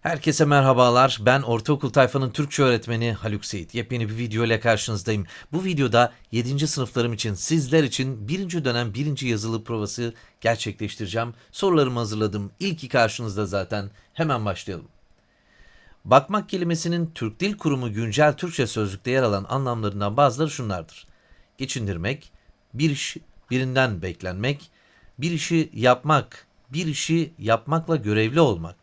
Herkese merhabalar. Ben ortaokul tayfanın Türkçe öğretmeni Haluk Seyit. Yepyeni bir video ile karşınızdayım. Bu videoda 7. sınıflarım için sizler için 1. dönem 1. yazılı provası gerçekleştireceğim. Sorularımı hazırladım. İlki karşınızda zaten. Hemen başlayalım. Bakmak kelimesinin Türk Dil Kurumu güncel Türkçe sözlükte yer alan anlamlarından bazıları şunlardır. Geçindirmek, bir iş birinden beklenmek, bir işi yapmak, bir işi yapmakla görevli olmak.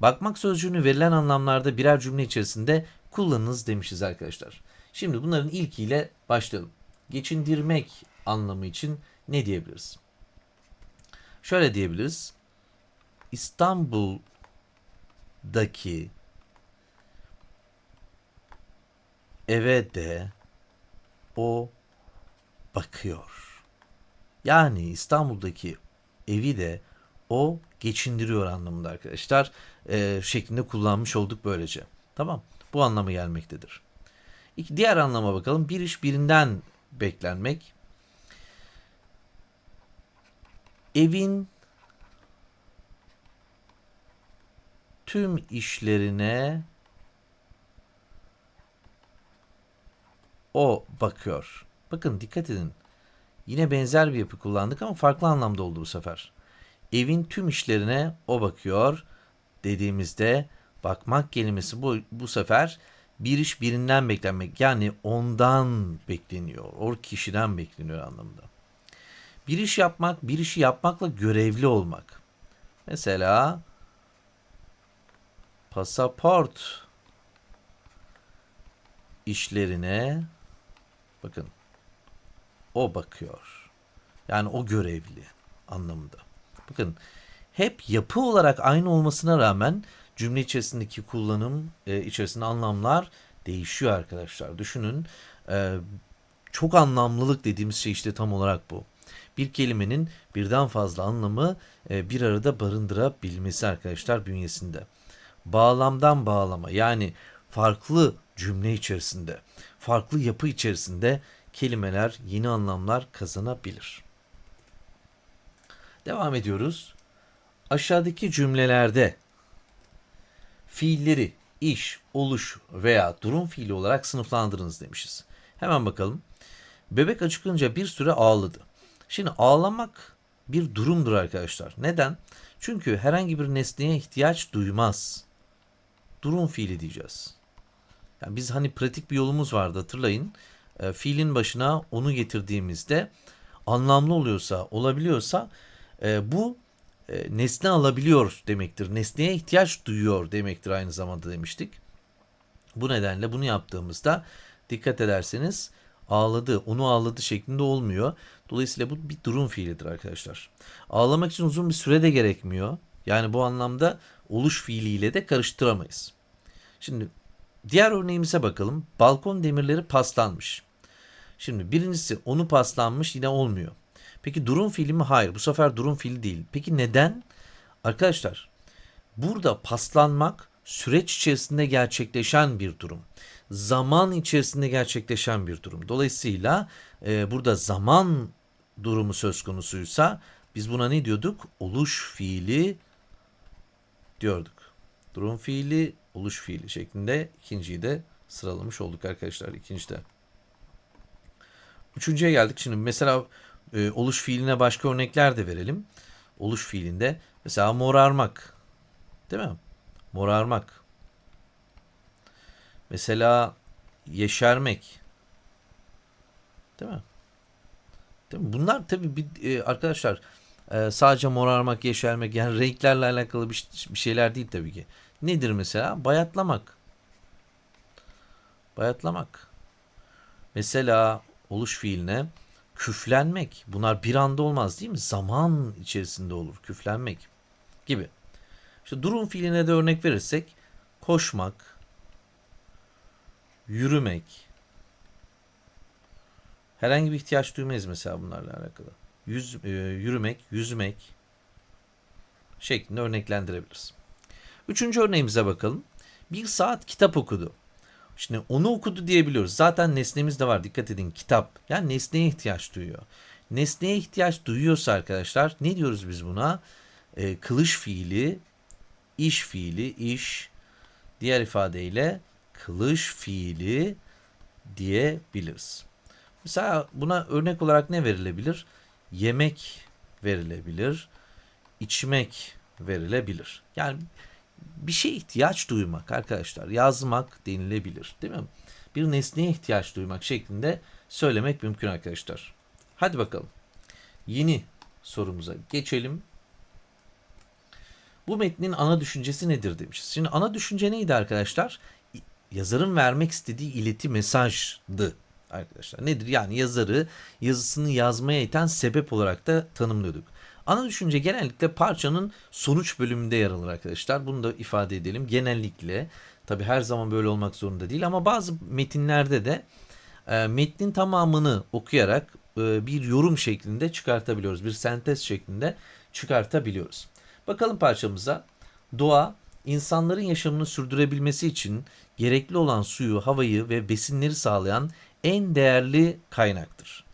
Bakmak sözcüğünü verilen anlamlarda birer cümle içerisinde kullanınız demişiz arkadaşlar. Şimdi bunların ilkiyle başlayalım. Geçindirmek anlamı için ne diyebiliriz? Şöyle diyebiliriz. İstanbul'daki eve de o bakıyor. Yani İstanbul'daki evi de o geçindiriyor anlamında arkadaşlar. Ee, şeklinde kullanmış olduk böylece. Tamam. Bu anlamı gelmektedir. İki, diğer anlama bakalım. Bir iş birinden beklenmek. Evin tüm işlerine o bakıyor. Bakın dikkat edin. Yine benzer bir yapı kullandık ama farklı anlamda oldu bu sefer. Evin tüm işlerine o bakıyor dediğimizde bakmak kelimesi bu, bu sefer bir iş birinden beklenmek yani ondan bekleniyor. O kişiden bekleniyor anlamında. Bir iş yapmak, bir işi yapmakla görevli olmak. Mesela pasaport işlerine bakın o bakıyor. Yani o görevli anlamında. Bakın hep yapı olarak aynı olmasına rağmen cümle içerisindeki kullanım e, içerisinde anlamlar değişiyor arkadaşlar. Düşünün e, çok anlamlılık dediğimiz şey işte tam olarak bu. Bir kelimenin birden fazla anlamı e, bir arada barındırabilmesi arkadaşlar bünyesinde. Bağlamdan bağlama yani farklı cümle içerisinde, farklı yapı içerisinde kelimeler yeni anlamlar kazanabilir. Devam ediyoruz. Aşağıdaki cümlelerde fiilleri iş, oluş veya durum fiili olarak sınıflandırınız demişiz. Hemen bakalım. Bebek acıkınca bir süre ağladı. Şimdi ağlamak bir durumdur arkadaşlar. Neden? Çünkü herhangi bir nesneye ihtiyaç duymaz. Durum fiili diyeceğiz. Yani biz hani pratik bir yolumuz vardı hatırlayın. E, fiilin başına onu getirdiğimizde anlamlı oluyorsa, olabiliyorsa e, bu e, nesne alabiliyor demektir. Nesneye ihtiyaç duyuyor demektir aynı zamanda demiştik. Bu nedenle bunu yaptığımızda dikkat ederseniz ağladı, onu ağladı şeklinde olmuyor. Dolayısıyla bu bir durum fiilidir arkadaşlar. Ağlamak için uzun bir süre de gerekmiyor. Yani bu anlamda oluş fiiliyle de karıştıramayız. Şimdi diğer örneğimize bakalım. Balkon demirleri paslanmış. Şimdi birincisi onu paslanmış yine olmuyor. Peki durum fiili mi? Hayır. Bu sefer durum fiili değil. Peki neden? Arkadaşlar burada paslanmak süreç içerisinde gerçekleşen bir durum. Zaman içerisinde gerçekleşen bir durum. Dolayısıyla e, burada zaman durumu söz konusuysa biz buna ne diyorduk? Oluş fiili diyorduk. Durum fiili, oluş fiili şeklinde ikinciyi de sıralamış olduk arkadaşlar ikincide. Üçüncüye geldik. Şimdi mesela e, oluş fiiline başka örnekler de verelim. Oluş fiilinde mesela morarmak. Değil mi? Morarmak. Mesela yeşermek. Değil mi? Değil mi? Bunlar tabii bir, e, arkadaşlar e, sadece morarmak, yeşermek yani renklerle alakalı bir, bir şeyler değil tabii ki. Nedir mesela? Bayatlamak. Bayatlamak. Mesela oluş fiiline küflenmek. Bunlar bir anda olmaz değil mi? Zaman içerisinde olur küflenmek gibi. İşte durum fiiline de örnek verirsek koşmak, yürümek, herhangi bir ihtiyaç duymayız mesela bunlarla alakalı. Yüz, e, yürümek, yüzmek şeklinde örneklendirebiliriz. Üçüncü örneğimize bakalım. Bir saat kitap okudu. Şimdi onu okudu diyebiliyoruz. Zaten nesnemiz de var. Dikkat edin kitap. Yani nesneye ihtiyaç duyuyor. Nesneye ihtiyaç duyuyorsa arkadaşlar ne diyoruz biz buna? Ee, kılıç fiili iş fiili, iş, diğer ifadeyle kılış fiili diyebiliriz. Mesela buna örnek olarak ne verilebilir? Yemek verilebilir, içmek verilebilir. Yani bir şeye ihtiyaç duymak arkadaşlar, yazmak denilebilir değil mi? Bir nesneye ihtiyaç duymak şeklinde söylemek mümkün arkadaşlar. Hadi bakalım. Yeni sorumuza geçelim. Bu metnin ana düşüncesi nedir demişiz. Şimdi ana düşünce neydi arkadaşlar? Yazarın vermek istediği ileti mesajdı arkadaşlar. Nedir? Yani yazarı yazısını yazmaya iten sebep olarak da tanımlıyorduk. Ana düşünce genellikle parçanın sonuç bölümünde yer alır arkadaşlar. Bunu da ifade edelim. Genellikle tabi her zaman böyle olmak zorunda değil ama bazı metinlerde de e, metnin tamamını okuyarak e, bir yorum şeklinde çıkartabiliyoruz. Bir sentez şeklinde çıkartabiliyoruz. Bakalım parçamıza. Doğa insanların yaşamını sürdürebilmesi için gerekli olan suyu, havayı ve besinleri sağlayan en değerli kaynaktır.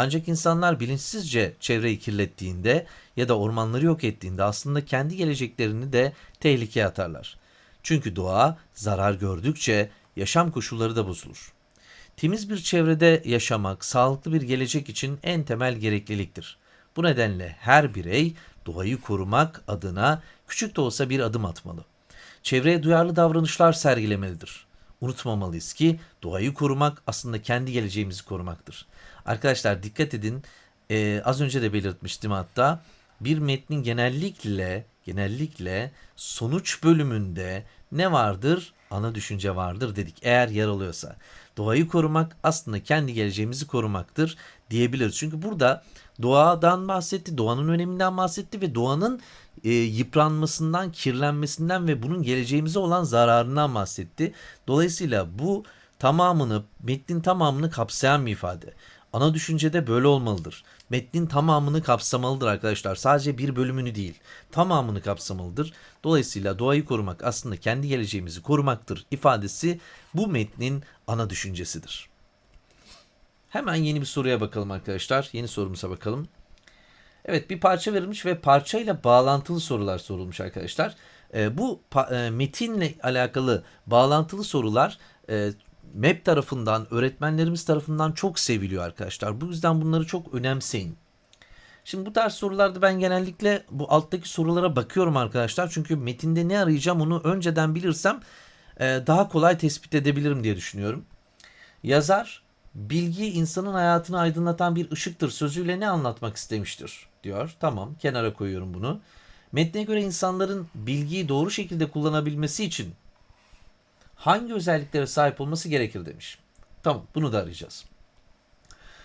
Ancak insanlar bilinçsizce çevreyi kirlettiğinde ya da ormanları yok ettiğinde aslında kendi geleceklerini de tehlikeye atarlar. Çünkü doğa zarar gördükçe yaşam koşulları da bozulur. Temiz bir çevrede yaşamak sağlıklı bir gelecek için en temel gerekliliktir. Bu nedenle her birey doğayı korumak adına küçük de olsa bir adım atmalı. Çevreye duyarlı davranışlar sergilemelidir. Unutmamalıyız ki doğayı korumak aslında kendi geleceğimizi korumaktır. Arkadaşlar dikkat edin. Ee, az önce de belirtmiştim hatta. Bir metnin genellikle genellikle sonuç bölümünde ne vardır? Ana düşünce vardır dedik. Eğer yer alıyorsa. Doğayı korumak aslında kendi geleceğimizi korumaktır diyebiliriz. Çünkü burada doğadan bahsetti, doğanın öneminden bahsetti ve doğanın e, yıpranmasından, kirlenmesinden ve bunun geleceğimize olan zararından bahsetti. Dolayısıyla bu tamamını, metnin tamamını kapsayan bir ifade. Ana düşüncede böyle olmalıdır. Metnin tamamını kapsamalıdır arkadaşlar. Sadece bir bölümünü değil. Tamamını kapsamalıdır. Dolayısıyla doğayı korumak aslında kendi geleceğimizi korumaktır ifadesi bu metnin ana düşüncesidir. Hemen yeni bir soruya bakalım arkadaşlar. Yeni sorumuza bakalım. Evet bir parça verilmiş ve parçayla bağlantılı sorular sorulmuş arkadaşlar. E, bu e, metinle alakalı bağlantılı sorular e, MEP tarafından, öğretmenlerimiz tarafından çok seviliyor arkadaşlar. Bu yüzden bunları çok önemseyin. Şimdi bu tarz sorularda ben genellikle bu alttaki sorulara bakıyorum arkadaşlar. Çünkü metinde ne arayacağım onu önceden bilirsem e, daha kolay tespit edebilirim diye düşünüyorum. Yazar bilgi insanın hayatını aydınlatan bir ışıktır sözüyle ne anlatmak istemiştir diyor. Tamam kenara koyuyorum bunu. Metne göre insanların bilgiyi doğru şekilde kullanabilmesi için hangi özelliklere sahip olması gerekir demiş. Tamam bunu da arayacağız.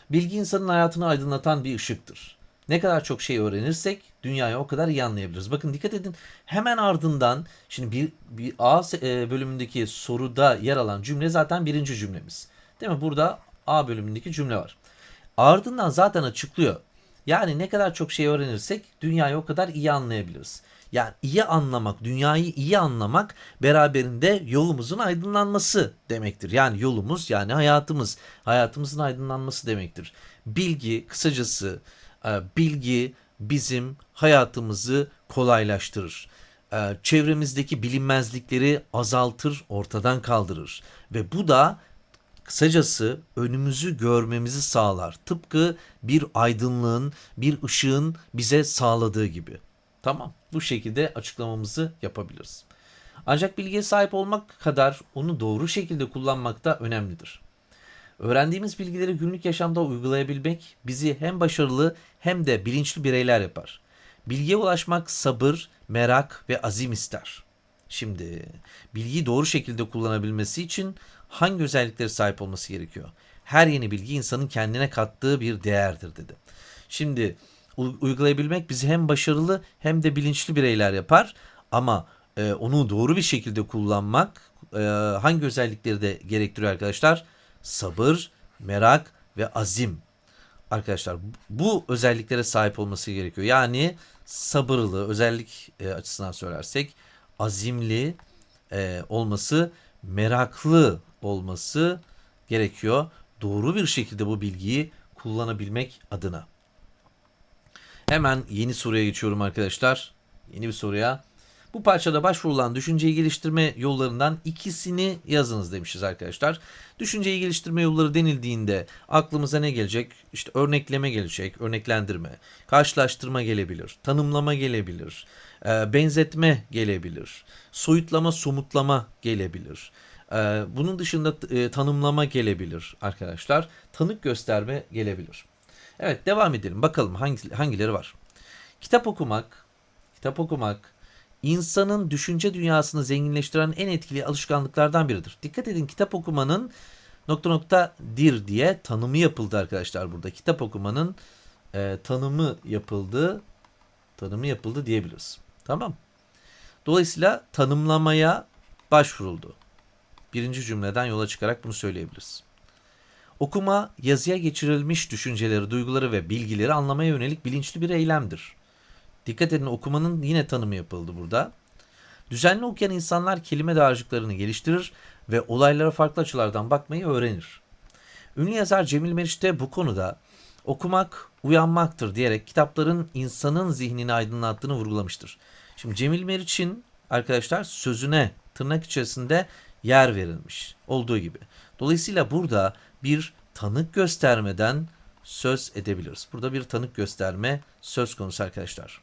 Bilgi insanın hayatını aydınlatan bir ışıktır. Ne kadar çok şey öğrenirsek dünyayı o kadar iyi anlayabiliriz. Bakın dikkat edin hemen ardından şimdi bir, bir A e, bölümündeki soruda yer alan cümle zaten birinci cümlemiz. Değil mi? Burada A bölümündeki cümle var. Ardından zaten açıklıyor. Yani ne kadar çok şey öğrenirsek dünyayı o kadar iyi anlayabiliriz. Yani iyi anlamak, dünyayı iyi anlamak beraberinde yolumuzun aydınlanması demektir. Yani yolumuz yani hayatımız, hayatımızın aydınlanması demektir. Bilgi kısacası e, bilgi bizim hayatımızı kolaylaştırır. E, çevremizdeki bilinmezlikleri azaltır, ortadan kaldırır ve bu da kısacası önümüzü görmemizi sağlar. Tıpkı bir aydınlığın, bir ışığın bize sağladığı gibi. Tamam, bu şekilde açıklamamızı yapabiliriz. Ancak bilgiye sahip olmak kadar onu doğru şekilde kullanmak da önemlidir. Öğrendiğimiz bilgileri günlük yaşamda uygulayabilmek bizi hem başarılı hem de bilinçli bireyler yapar. Bilgiye ulaşmak sabır, merak ve azim ister. Şimdi bilgiyi doğru şekilde kullanabilmesi için hangi özelliklere sahip olması gerekiyor? Her yeni bilgi insanın kendine kattığı bir değerdir dedi. Şimdi uygulayabilmek bizi hem başarılı hem de bilinçli bireyler yapar ama e, onu doğru bir şekilde kullanmak e, hangi özellikleri de gerektiriyor arkadaşlar? Sabır, merak ve azim. Arkadaşlar bu özelliklere sahip olması gerekiyor. Yani sabırlı özellik e, açısından söylersek azimli e, olması, meraklı olması gerekiyor. Doğru bir şekilde bu bilgiyi kullanabilmek adına. Hemen yeni soruya geçiyorum arkadaşlar. Yeni bir soruya. Bu parçada başvurulan düşünceyi geliştirme yollarından ikisini yazınız demişiz arkadaşlar. Düşünceyi geliştirme yolları denildiğinde aklımıza ne gelecek? İşte örnekleme gelecek, örneklendirme, karşılaştırma gelebilir, tanımlama gelebilir, e, benzetme gelebilir, soyutlama, somutlama gelebilir. E, Bunun dışında e, tanımlama gelebilir arkadaşlar. Tanık gösterme gelebilir. Evet devam edelim. Bakalım hangi, hangileri var. Kitap okumak, kitap okumak insanın düşünce dünyasını zenginleştiren en etkili alışkanlıklardan biridir. Dikkat edin kitap okumanın nokta nokta dir diye tanımı yapıldı arkadaşlar burada. Kitap okumanın e, tanımı yapıldı. Tanımı yapıldı diyebiliriz. Tamam. Dolayısıyla tanımlamaya başvuruldu. Birinci cümleden yola çıkarak bunu söyleyebiliriz. Okuma, yazıya geçirilmiş düşünceleri, duyguları ve bilgileri anlamaya yönelik bilinçli bir eylemdir. Dikkat edin okumanın yine tanımı yapıldı burada. Düzenli okuyan insanlar kelime dağarcıklarını geliştirir ve olaylara farklı açılardan bakmayı öğrenir. Ünlü yazar Cemil Meriç de bu konuda okumak uyanmaktır diyerek kitapların insanın zihnini aydınlattığını vurgulamıştır. Şimdi Cemil Meriç'in arkadaşlar sözüne tırnak içerisinde yer verilmiş olduğu gibi. Dolayısıyla burada bir tanık göstermeden söz edebiliriz. Burada bir tanık gösterme söz konusu arkadaşlar.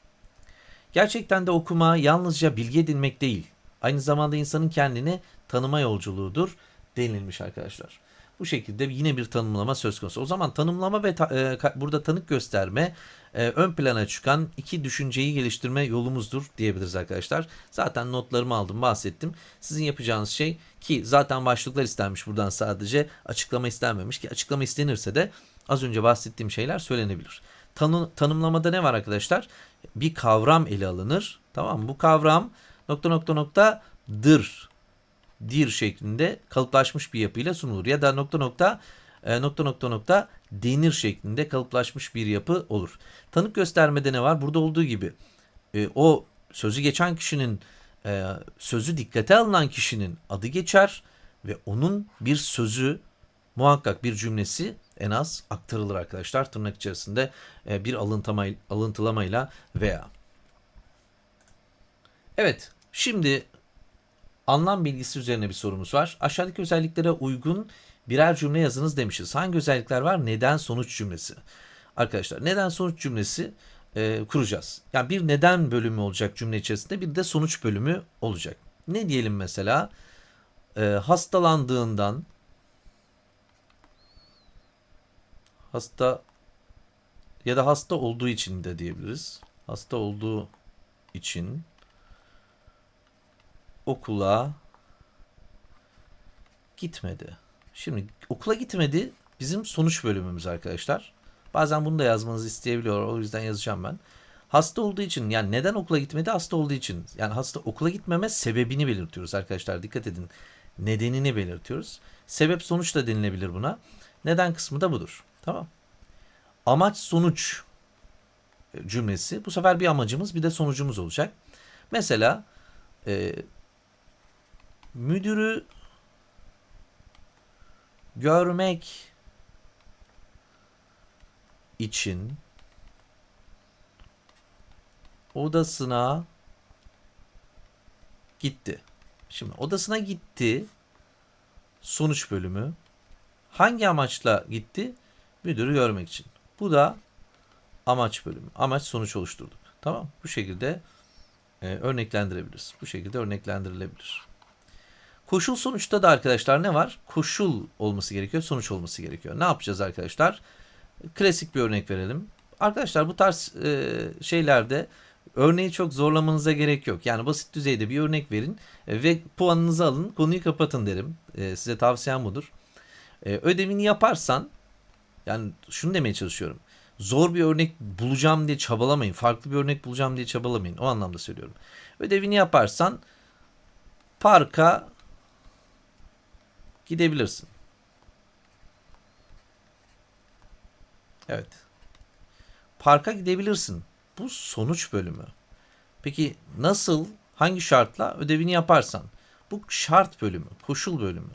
Gerçekten de okuma yalnızca bilgi edinmek değil, aynı zamanda insanın kendini tanıma yolculuğudur denilmiş arkadaşlar. Bu şekilde yine bir tanımlama söz konusu. O zaman tanımlama ve ta- e, burada tanık gösterme e, ön plana çıkan iki düşünceyi geliştirme yolumuzdur diyebiliriz arkadaşlar. Zaten notlarımı aldım bahsettim. Sizin yapacağınız şey ki zaten başlıklar istenmiş buradan sadece açıklama istenmemiş ki açıklama istenirse de az önce bahsettiğim şeyler söylenebilir. Tanı, tanımlamada ne var arkadaşlar? Bir kavram ele alınır. Tamam mı? Bu kavram nokta nokta nokta dır dir şeklinde kalıplaşmış bir yapıyla sunulur. Ya da nokta nokta e, nokta nokta nokta denir şeklinde kalıplaşmış bir yapı olur. Tanık göstermede ne var? Burada olduğu gibi e, o sözü geçen kişinin e, sözü dikkate alınan kişinin adı geçer ve onun bir sözü muhakkak bir cümlesi en az aktarılır arkadaşlar tırnak içerisinde e, bir alıntama, alıntılamayla veya. Evet şimdi anlam bilgisi üzerine bir sorumuz var. Aşağıdaki özelliklere uygun birer cümle yazınız demişiz. Hangi özellikler var? Neden sonuç cümlesi. Arkadaşlar neden sonuç cümlesi e, kuracağız. Yani bir neden bölümü olacak cümle içerisinde bir de sonuç bölümü olacak. Ne diyelim mesela? E, hastalandığından hasta ya da hasta olduğu için de diyebiliriz. Hasta olduğu için okula gitmedi. Şimdi okula gitmedi bizim sonuç bölümümüz arkadaşlar. Bazen bunu da yazmanızı isteyebiliyor. O yüzden yazacağım ben. Hasta olduğu için yani neden okula gitmedi? Hasta olduğu için. Yani hasta okula gitmeme sebebini belirtiyoruz arkadaşlar. Dikkat edin. Nedenini belirtiyoruz. Sebep sonuç da denilebilir buna. Neden kısmı da budur. Tamam. Amaç sonuç cümlesi. Bu sefer bir amacımız bir de sonucumuz olacak. Mesela e, müdürü görmek için odasına gitti. Şimdi odasına gitti. Sonuç bölümü. Hangi amaçla gitti? Müdürü görmek için. Bu da amaç bölümü. Amaç sonuç oluşturduk. Tamam. Bu şekilde e, örneklendirebiliriz. Bu şekilde örneklendirilebilir. Koşul sonuçta da arkadaşlar ne var? Koşul olması gerekiyor, sonuç olması gerekiyor. Ne yapacağız arkadaşlar? Klasik bir örnek verelim. Arkadaşlar bu tarz e, şeylerde örneği çok zorlamanıza gerek yok. Yani basit düzeyde bir örnek verin e, ve puanınızı alın, konuyu kapatın derim. E, size tavsiyem budur. E, ödevini yaparsan, yani şunu demeye çalışıyorum. Zor bir örnek bulacağım diye çabalamayın. Farklı bir örnek bulacağım diye çabalamayın. O anlamda söylüyorum. Ödevini yaparsan parka gidebilirsin. Evet. Parka gidebilirsin. Bu sonuç bölümü. Peki nasıl, hangi şartla ödevini yaparsan? Bu şart bölümü, koşul bölümü.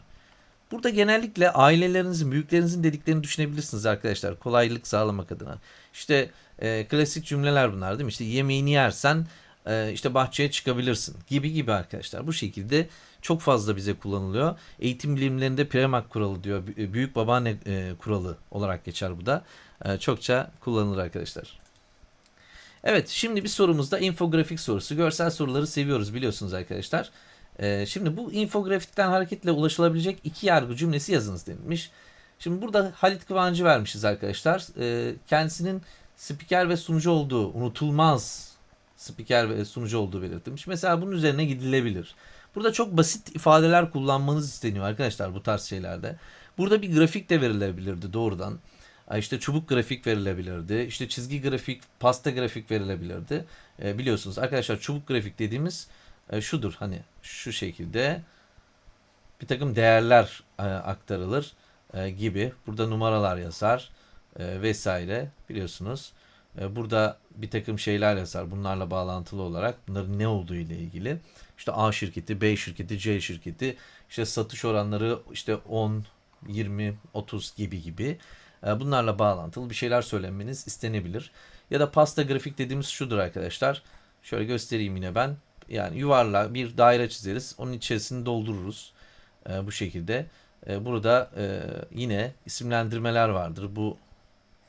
Burada genellikle ailelerinizin, büyüklerinizin dediklerini düşünebilirsiniz arkadaşlar. Kolaylık sağlamak adına. İşte e, klasik cümleler bunlar değil mi? İşte yemeğini yersen e, işte bahçeye çıkabilirsin gibi gibi arkadaşlar. Bu şekilde çok fazla bize kullanılıyor. Eğitim bilimlerinde premak kuralı diyor. B- Büyük babaanne e, kuralı olarak geçer bu da. E, çokça kullanılır arkadaşlar. Evet şimdi bir sorumuzda infografik sorusu. Görsel soruları seviyoruz biliyorsunuz arkadaşlar. E, şimdi bu infografikten hareketle ulaşılabilecek iki yargı cümlesi yazınız denilmiş. Şimdi burada Halit Kıvancı vermişiz arkadaşlar. E, kendisinin spiker ve sunucu olduğu unutulmaz spiker ve sunucu olduğu belirtilmiş. Mesela bunun üzerine gidilebilir. Burada çok basit ifadeler kullanmanız isteniyor arkadaşlar bu tarz şeylerde. Burada bir grafik de verilebilirdi doğrudan. İşte çubuk grafik verilebilirdi. İşte çizgi grafik, pasta grafik verilebilirdi. E, biliyorsunuz arkadaşlar çubuk grafik dediğimiz e, şudur hani şu şekilde bir takım değerler e, aktarılır e, gibi. Burada numaralar yazar e, vesaire biliyorsunuz. E, burada bir takım şeyler yazar bunlarla bağlantılı olarak bunların ne olduğu ile ilgili. İşte A şirketi, B şirketi, C şirketi, işte satış oranları işte 10, 20, 30 gibi gibi. E, bunlarla bağlantılı bir şeyler söylemeniz istenebilir. Ya da pasta grafik dediğimiz şudur arkadaşlar. Şöyle göstereyim yine ben. Yani yuvarla bir daire çizeriz. Onun içerisini doldururuz. E, bu şekilde. E, burada e, yine isimlendirmeler vardır. Bu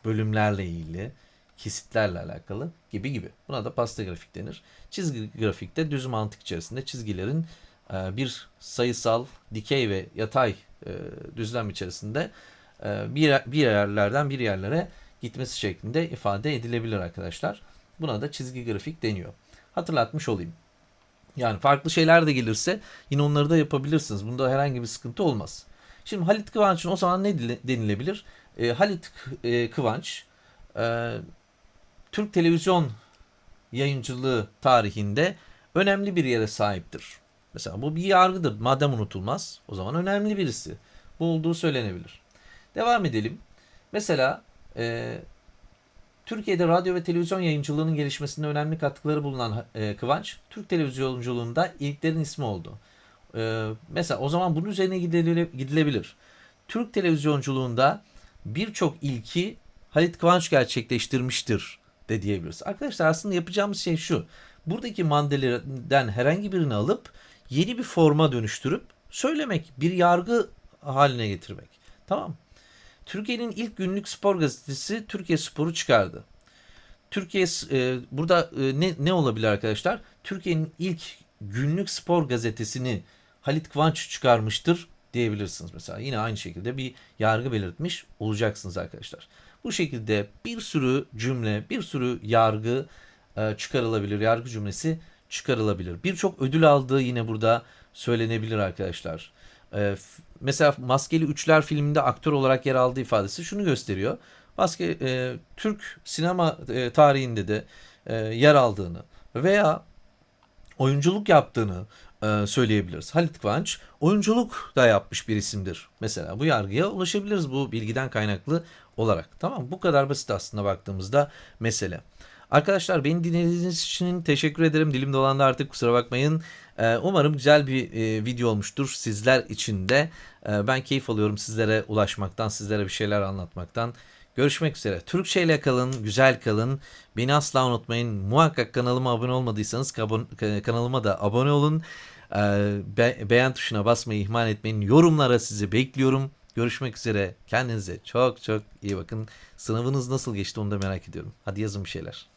bölümlerle ilgili, kesitlerle alakalı gibi gibi. Buna da pasta grafik denir. Çizgi grafikte düz mantık içerisinde çizgilerin e, bir sayısal, dikey ve yatay e, düzlem içerisinde e, bir, bir yerlerden bir yerlere gitmesi şeklinde ifade edilebilir arkadaşlar. Buna da çizgi grafik deniyor. Hatırlatmış olayım. Yani farklı şeyler de gelirse yine onları da yapabilirsiniz. Bunda herhangi bir sıkıntı olmaz. Şimdi Halit Kıvanç'ın o zaman ne denilebilir? E, Halit e, Kıvanç e, Türk televizyon yayıncılığı tarihinde önemli bir yere sahiptir. Mesela bu bir yargıdır. Madem unutulmaz o zaman önemli birisi. Bu olduğu söylenebilir. Devam edelim. Mesela e, Türkiye'de radyo ve televizyon yayıncılığının gelişmesinde önemli katkıları bulunan e, Kıvanç, Türk televizyonculuğunda ilklerin ismi oldu. E, mesela o zaman bunun üzerine gidile- gidilebilir. Türk televizyonculuğunda birçok ilki Halit Kıvanç gerçekleştirmiştir de diyebiliriz. Arkadaşlar aslında yapacağımız şey şu. Buradaki maddelerden herhangi birini alıp yeni bir forma dönüştürüp söylemek, bir yargı haline getirmek. Tamam. Türkiye'nin ilk günlük spor gazetesi Türkiye Spor'u çıkardı. Türkiye e, burada e, ne ne olabilir arkadaşlar? Türkiye'nin ilk günlük spor gazetesini Halit Kıvanç çıkarmıştır diyebilirsiniz mesela. Yine aynı şekilde bir yargı belirtmiş olacaksınız arkadaşlar. Bu şekilde bir sürü cümle, bir sürü yargı e, çıkarılabilir. Yargı cümlesi çıkarılabilir. Birçok ödül aldığı yine burada söylenebilir arkadaşlar. E, mesela Maskeli Üçler filminde aktör olarak yer aldığı ifadesi şunu gösteriyor. Maske e, Türk sinema e, tarihinde de e, yer aldığını veya oyunculuk yaptığını e, söyleyebiliriz. Halit Kıvanç oyunculuk da yapmış bir isimdir. Mesela bu yargıya ulaşabiliriz bu bilgiden kaynaklı olarak. Tamam bu kadar basit aslında baktığımızda mesele. Arkadaşlar beni dinlediğiniz için teşekkür ederim. Dilim dolandı artık kusura bakmayın. E, umarım güzel bir e, video olmuştur sizler için de. E, ben keyif alıyorum sizlere ulaşmaktan, sizlere bir şeyler anlatmaktan. Görüşmek üzere. Türkçe ile kalın, güzel kalın. Beni asla unutmayın. Muhakkak kanalıma abone olmadıysanız kabon- kanalıma da abone olun. Ee, be- beğen tuşuna basmayı ihmal etmeyin. Yorumlara sizi bekliyorum. Görüşmek üzere. Kendinize çok çok iyi bakın. Sınavınız nasıl geçti onu da merak ediyorum. Hadi yazın bir şeyler.